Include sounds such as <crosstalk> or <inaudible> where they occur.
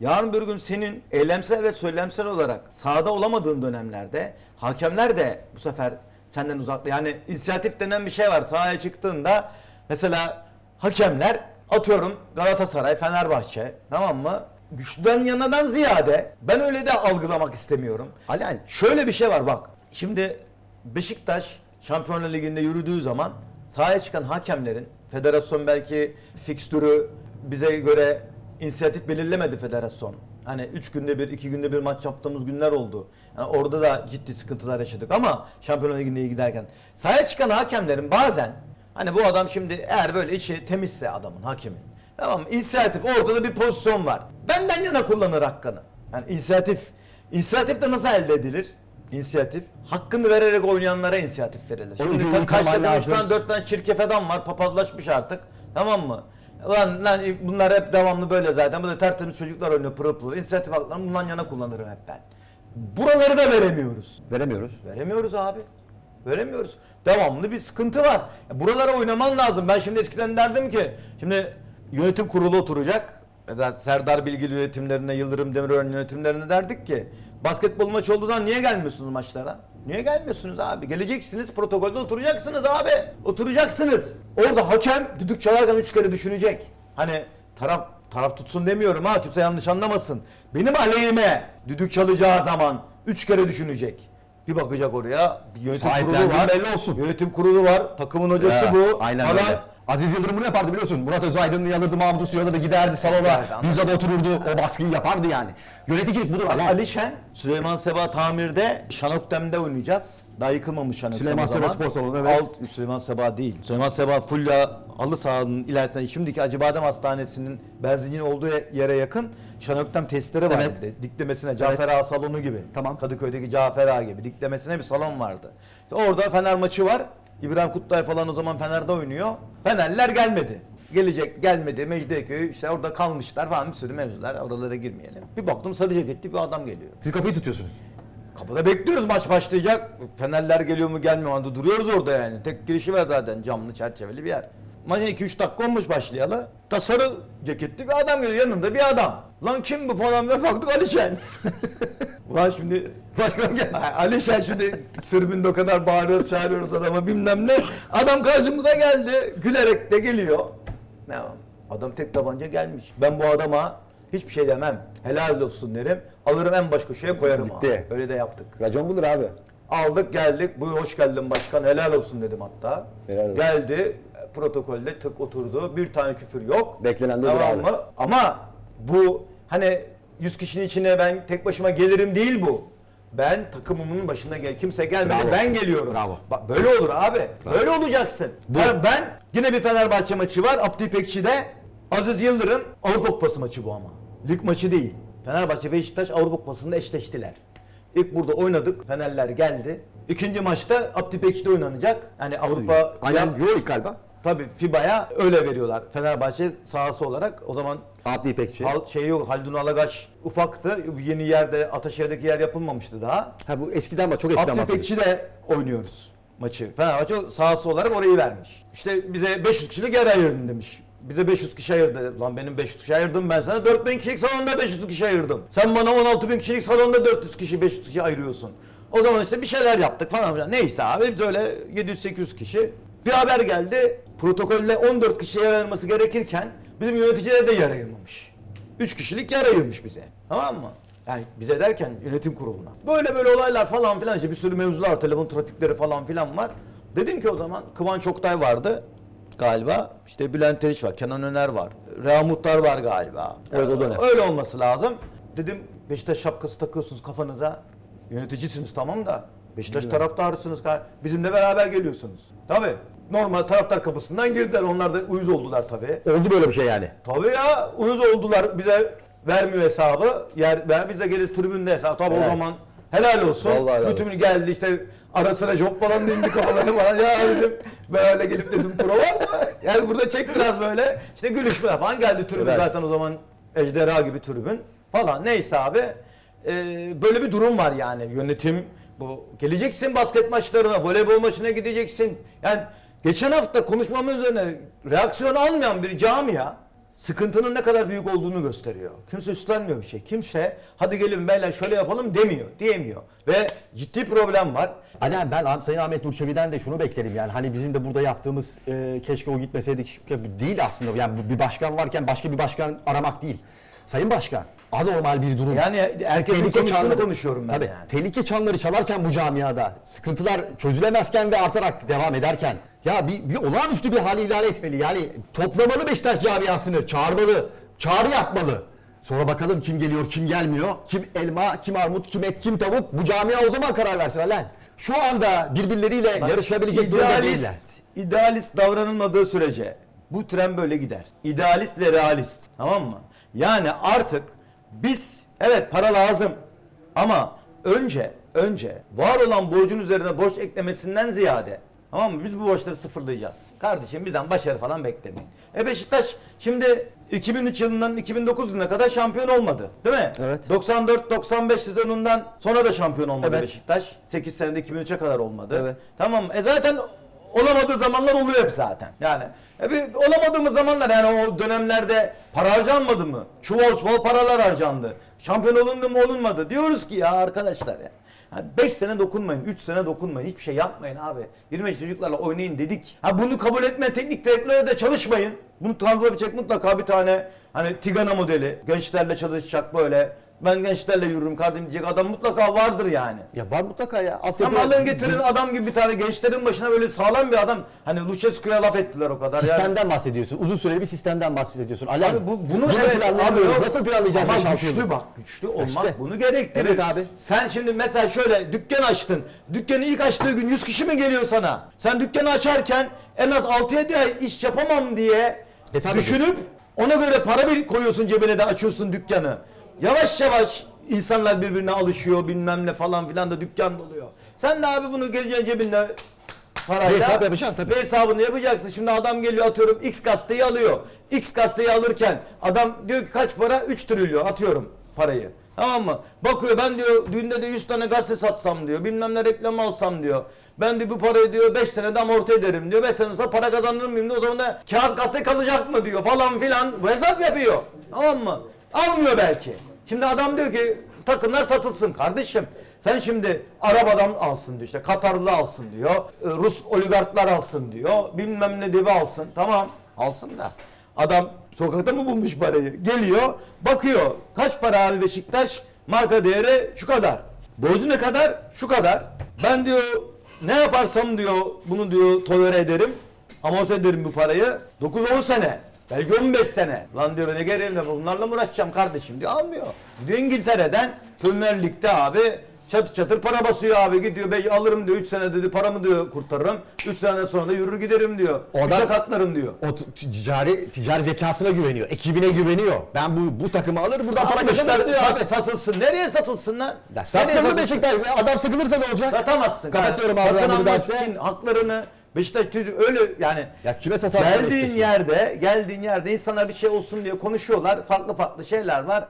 Yarın bir gün senin eylemsel ve söylemsel olarak sahada olamadığın dönemlerde hakemler de bu sefer senden uzak. Yani inisiyatif denen bir şey var. Sahaya çıktığında mesela hakemler atıyorum Galatasaray, Fenerbahçe tamam mı? Güçlüden yanadan ziyade ben öyle de algılamak istemiyorum. Alen. Şöyle bir şey var bak. Şimdi Beşiktaş Şampiyonlar Ligi'nde yürüdüğü zaman sahaya çıkan hakemlerin federasyon belki fikstürü bize göre inisiyatif belirlemedi federasyon. Hani 3 günde bir, 2 günde bir maç yaptığımız günler oldu. Yani orada da ciddi sıkıntılar yaşadık ama Şampiyonlar Ligi'nde giderken sahaya çıkan hakemlerin bazen hani bu adam şimdi eğer böyle içi temizse adamın hakemin Tamam mı? İnisiyatif ortada bir pozisyon var. Benden yana kullanır hakkını. Yani inisiyatif. İnisiyatif de nasıl elde edilir? İnisiyatif. Hakkını vererek oynayanlara inisiyatif verilir. Şimdi kaç tane, üç tane, dört tane çirkef adam var. Papazlaşmış artık. Tamam mı? Lan, lan bunlar hep devamlı böyle zaten. Bu da tertemiz çocuklar oynuyor pırıl pırıl. İnisiyatif haklarını bundan yana kullanırım hep ben. Buraları da veremiyoruz. Veremiyoruz. Veremiyoruz abi. Veremiyoruz. Devamlı bir sıkıntı var. Ya Buralara oynaman lazım. Ben şimdi eskiden derdim ki şimdi yönetim kurulu oturacak. Mesela Serdar Bilgili yönetimlerine, Yıldırım Demirören yönetimlerine derdik ki basketbol maçı olduğu zaman niye gelmiyorsunuz maçlara? Niye gelmiyorsunuz abi? Geleceksiniz, protokolde oturacaksınız abi. Oturacaksınız. Orada hakem düdük çalarken üç kere düşünecek. Hani taraf taraf tutsun demiyorum ha kimse yanlış anlamasın. Benim aleyhime düdük çalacağı zaman üç kere düşünecek. Bir bakacak oraya. Bir yönetim kurulu var. belli olsun. Yönetim kurulu var. Takımın hocası Ya, bu. Aynen falan. öyle. Aziz Yıldırım bunu yapardı biliyorsun. Murat Özaydın'ı yanırdı, Mahmut Uslu yanırdı, giderdi salona, Evet, anladım. Otururdu, o baskıyı yapardı yani. Yöneticilik budur. Ali. Ali Şen, Süleyman Seba Tamir'de Şanoktem'de oynayacağız. Daha yıkılmamış Şanoktem Süleyman o zaman. Seba Spor Salonu, evet. Alt, Süleyman Seba değil. Süleyman Seba Fulya halı sahanın ilerisinde şimdiki Acıbadem Hastanesi'nin benzincinin olduğu yere yakın Şanoktem testleri vardı. Evet. Diklemesine Cafer Ağa salonu gibi. Tamam. Kadıköy'deki Cafer Ağa gibi. Diklemesine bir salon vardı. İşte orada Fener maçı var. İbrahim Kutlay falan o zaman Fener'de oynuyor. Fenerler gelmedi. Gelecek gelmedi Mecidiyeköy işte orada kalmışlar falan bir sürü mevzular oralara girmeyelim. Bir baktım sarı ceketli bir adam geliyor. Siz kapıyı tutuyorsunuz. Kapıda bekliyoruz maç başlayacak. Fenerler geliyor mu gelmiyor mu? Anda Duruyoruz orada yani. Tek girişi var zaten camlı çerçeveli bir yer. Maçın 2-3 dakika olmuş başlayalı. Da sarı ceketli bir adam geliyor yanında bir adam. Lan kim bu falan ve baktık Alişen. <laughs> Ulan şimdi Başkan gel. Alişen şimdi tribünde o kadar bağırıyoruz çağırıyoruz adama bilmem ne. Adam karşımıza geldi. Gülerek de geliyor. Ne var? Adam tek tabanca gelmiş. Ben bu adama hiçbir şey demem. Helal olsun derim. Alırım en baş köşeye koyarım. Bitti. abi. Öyle de yaptık. Racon budur abi. Aldık geldik. Buyur hoş geldin başkan helal olsun dedim hatta. Helal olsun. Geldi protokolde tık oturdu. Bir tane küfür yok. Beklenen de odur tamam abi. mı? Ama bu hani 100 kişinin içine ben tek başıma gelirim değil bu. Ben takımımın başında gel. Kimse gelmedi. Bravo. Ben geliyorum. Bravo. Bak böyle olur abi. Böyle olacaksın. Ben, ben yine bir Fenerbahçe maçı var. Abdi İpekçi'de Aziz Yıldırım Avrupa Kupası maçı bu ama. Lig maçı değil. Fenerbahçe Beşiktaş Avrupa Kupası'nda eşleştiler. İlk burada oynadık. Fenerler geldi. İkinci maçta Abdi İpekçi'de oynanacak. Yani Avrupa Aynen Euroleague galiba. Tabii FIBA'ya öyle veriyorlar. Fenerbahçe sahası olarak o zaman Abdi İpekçi. hal, şey yok. Haldun Alagaş ufaktı. Yeni yerde Ataşehir'deki yer yapılmamıştı daha. Ha bu eskiden bak çok eskiden Abdi bahsediyoruz. İpekçi de oynuyoruz maçı. Fenerbahçe sahası olarak orayı vermiş. İşte bize 500 kişilik yer ayırdın demiş. Bize 500 kişi ayırdı. Lan benim 500 kişi ayırdım ben sana 4000 kişilik salonda 500 kişi ayırdım. Sen bana 16 bin kişilik salonda 400 kişi 500 kişi ayırıyorsun. O zaman işte bir şeyler yaptık falan filan. Neyse abi biz öyle 700-800 kişi. Bir haber geldi. Protokolle 14 kişiye yer ayırması gerekirken bizim yöneticiler de yer ayırmamış. 3 kişilik yer ayırmış bize. Tamam mı? Yani bize derken yönetim kuruluna. Böyle böyle olaylar falan filan işte bir sürü mevzular, telefon trafikleri falan filan var. Dedim ki o zaman Kıvanç Oktay vardı galiba. İşte Bülent Eriş var, Kenan Öner var. Reha Muhtar var galiba. O dönem. Öyle olması lazım. Dedim Beşiktaş şapkası takıyorsunuz kafanıza. Yöneticisiniz tamam da. Beşiktaş taraftarısınız. Bizimle beraber geliyorsunuz. Tabii. Normal taraftar kapısından girdiler. Onlar da uyuz oldular tabii. Oldu böyle bir şey yani. Tabii ya uyuz oldular bize vermiyor hesabı. Yer ver biz de geliriz tribünde hesap. Tabii Evet. o zaman helal olsun. Vallahi helal Bütün geldi işte arasına job falan indi kafalarını falan. <laughs> Ya dedim böyle gelip dedim prova? Yani burada çek biraz böyle. İşte gülüşme falan geldi tribün Evet. zaten o zaman ejderha gibi tribün falan. Neyse abi. Ee, böyle bir durum var yani yönetim bu geleceksin basket maçlarına, voleybol maçına gideceksin. Yani geçen hafta konuşmamız üzerine reaksiyon almayan bir camia sıkıntının ne kadar büyük olduğunu gösteriyor. Kimse üstlenmiyor bir şey. Kimse hadi gelin beyler şöyle yapalım demiyor, diyemiyor. Ve ciddi problem var. Abi, ben Sayın Ahmet Nur Çebi'den de şunu beklerim yani hani bizim de burada yaptığımız e, keşke o gitmeseydik değil aslında yani bir başkan varken başka bir başkan aramak değil. Sayın Başkan anormal bir durum. Yani herkesin konuştuğunu çanları- konuşuyorum ben Tabii, yani. Tehlike çanları çalarken bu camiada sıkıntılar çözülemezken ve artarak devam ederken ya bir, bir olağanüstü bir hal ilan etmeli. Yani toplamalı Beşiktaş camiasını çağırmalı, çağrı yapmalı. Sonra bakalım kim geliyor, kim gelmiyor, kim elma, kim armut, kim et, kim tavuk. Bu camia o zaman karar versin Alen. Şu anda birbirleriyle yarışabilecek durumda İdealist, değiller. idealist davranılmadığı sürece bu tren böyle gider. İdealist ve realist. Tamam mı? Yani artık biz evet para lazım ama önce önce var olan borcun üzerine borç eklemesinden ziyade Tamam mı? Biz bu borçları sıfırlayacağız. Kardeşim bizden başarı falan beklemeyin. E Beşiktaş şimdi 2003 yılından 2009 yılına kadar şampiyon olmadı. Değil mi? Evet. 94-95 sezonundan sonra da şampiyon olmadı Evet. Beşiktaş. 8 senede 2003'e kadar olmadı. Evet. Tamam mı? E zaten olamadığı zamanlar oluyor hep zaten. Yani e bir olamadığımız zamanlar yani o dönemlerde para harcanmadı mı? Çuval çuval paralar harcandı. Şampiyon olundu mu olunmadı. Diyoruz ki ya arkadaşlar ya. 5 sene dokunmayın, 3 sene dokunmayın, hiçbir şey yapmayın abi. 25 çocuklarla oynayın dedik. Ha bunu kabul etmeyen teknik direktörle de çalışmayın. Bunu edecek mutlaka bir tane hani Tigana modeli. Gençlerle çalışacak böyle. Ben gençlerle yürürüm kardeşim diyecek adam mutlaka vardır yani. Ya var mutlaka ya. Altyapı- Ama alın getirin adam gibi bir tane gençlerin başına böyle sağlam bir adam. Hani Lucescu'ya laf ettiler o kadar. Yani. Sistemden bahsediyorsun. Uzun süreli bir sistemden bahsediyorsun. Alen, Abi bu, bunu bunu evet, planlayamıyoruz. abi, Nasıl planlayacağız? Ama güçlü bak güçlü olmak İşte. bunu gerektirir. Evet abi. Sen şimdi mesela şöyle dükkan açtın. Dükkanı ilk açtığı gün 100 kişi mi geliyor sana? Sen dükkanı açarken en az 6-7 ay iş yapamam diye Hesap düşünüp ona göre para bir koyuyorsun cebine de açıyorsun dükkanı. Yavaş yavaş insanlar birbirine alışıyor bilmem ne falan filan da dükkan doluyor. Sen de abi bunu geleceksin cebinde parayla. Bir hesap yapacaksın tabii. Bir hesabını yapacaksın. Şimdi adam geliyor atıyorum X gazeteyi alıyor. X gazeteyi alırken adam diyor ki kaç para? 3 trilyon atıyorum parayı. Tamam mı? Bakıyor ben diyor düğünde de 100 tane gazete satsam diyor. Bilmem ne reklam alsam diyor. Ben de bu parayı diyor 5 senede amorti ederim diyor. 5 sene sonra para kazanır mıyım diyor. O zaman da kağıt gazete kalacak mı diyor falan filan. Bu hesap yapıyor. Tamam mı? Almıyor belki. Şimdi adam diyor ki takımlar satılsın kardeşim. Sen şimdi arabadan alsın diyor işte Katarlı alsın diyor. e, Rus oligarklar alsın diyor. Bilmem ne devi alsın. Tamam alsın da. Adam sokakta mı bulmuş parayı? Geliyor bakıyor. Kaç para abi Beşiktaş? Marka değeri şu kadar. Borcu ne kadar? Şu kadar. Ben diyor ne yaparsam diyor bunu diyor tolere ederim. Amorti ederim bu parayı. 9-10 sene. Belki 15 sene. Lan diyor ne gereğim de bunlarla mı uğraşacağım kardeşim diyor. Almıyor. Gidiyor İngiltere'den Premier Lig'de abi çatır çatır para basıyor abi. Gidiyor ben alırım diyor 3 sene dedi paramı diyor kurtarırım. 3 sene sonra da yürür giderim diyor. O Kuşa katlarım diyor. O t- ticari ticari zekasına güveniyor. Ekibine güveniyor. Ben bu bu takımı alır buradan para Almışlar kazanırım diyor abi. sat, satılsın. Nereye satılsın lan? Ya Nereye satsın mı satılsın? Beşiktaş? Adam sıkılırsa ne olacak? Satamazsın. Kapatıyorum abi ben Satın bunu almak için haklarını Beşiktaş öyle yani Ya kime satarsın? geldiğin yerde geldiğin yerde insanlar bir şey olsun diye konuşuyorlar. Farklı farklı şeyler var.